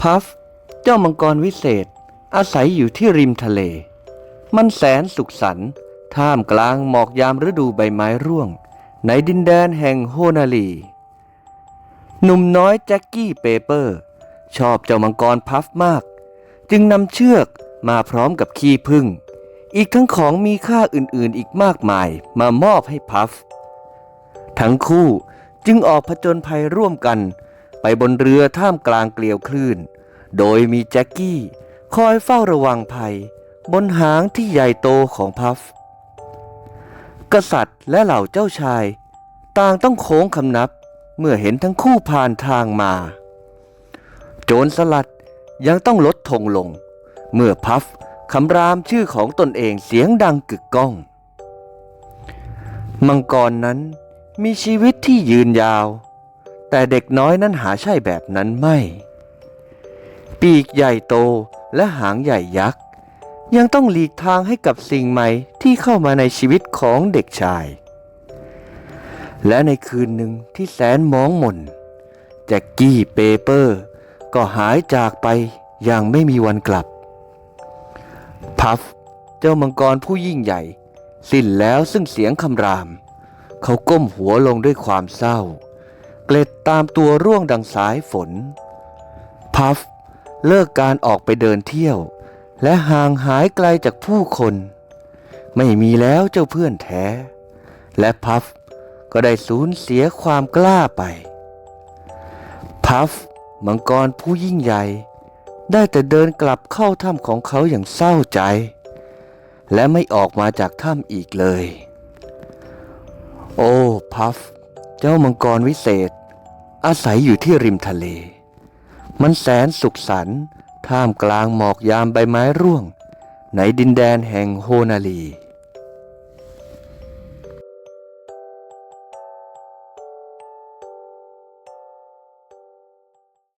พัฟเจ้ามังกรวิเศษ อาศัยอยู่ที่ริมทะเล มันแสนสุขสันต์ท่ามกลางหมอกยามฤดูใบไม้ร่วง ในดินแดนแห่งโฮนาลี หนุ่มน้อยแจ็คกี้เปเปอร์ ชอบเจ้ามังกรพัฟมาก จึงนำเชือกมาพร้อมกับขี้ผึ้งอีกทั้งของมีค่าอื่นๆอีกมากมายมามอบให้พัฟ ทั้งคู่จึงออกผจญภัยร่วมกัน ไปบนเรือท่ามกลางเกลียวคลื่น โดยมีแจ็คกี้ คอยเฝ้าระวังภัย บนหางที่ใหญ่โตของพัฟ กษัตริย์และเหล่าเจ้าชาย ต่างต้องโค้งคำนับเมื่อเห็นทั้งคู่ผ่านทางมา โจรสลัดยังต้องลดธงลง เมื่อพัฟคำรามชื่อของตนเองเสียงดังกึกก้อง มังกรนั้นมีชีวิตที่ยืนยาว แต่เด็กน้อยนั้นหาใช่แบบนั้นไม่ ปีกใหญ่โตและหางใหญ่ยักษ์ยังต้องหลีกทางให้กับสิ่งใหม่ที่เข้ามาในชีวิตของเด็กชาย และในคืนหนึ่งที่แสนมองหม่นแจ็คกี้เปเปอร์ ก็หายจากไปอย่างไม่มีวันกลับ พัฟเจ้ามังกรผู้ยิ่งใหญ่ สิ้นแล้วซึ่งเสียงคำราม เขาก้มหัวลงด้วยความเศร้า เกล็ดตามตัวร่วงดังสายฝน พัฟเลิกการออกไปเดินเที่ยว และห่างหายไกลจากผู้คน ไม่มีแล้วเจ้าเพื่อนแท้ และพัฟก็ได้สูญเสียความกล้าไป พัฟมังกรผู้ยิ่งใหญ่ ได้แต่เดินกลับเข้าถ้ำของเขาอย่างเศร้าใจ และไม่ออกมาจากถ้ำอีกเลย โอ้ พัฟ เจ้ามังกรวิเศษ อาศัยอยู่ที่ริมทะเล มันแสนสุขสันต์ท่ามกลางหมอกยามใบไม้ร่วง ในดินแดนแห่งโฮนาลี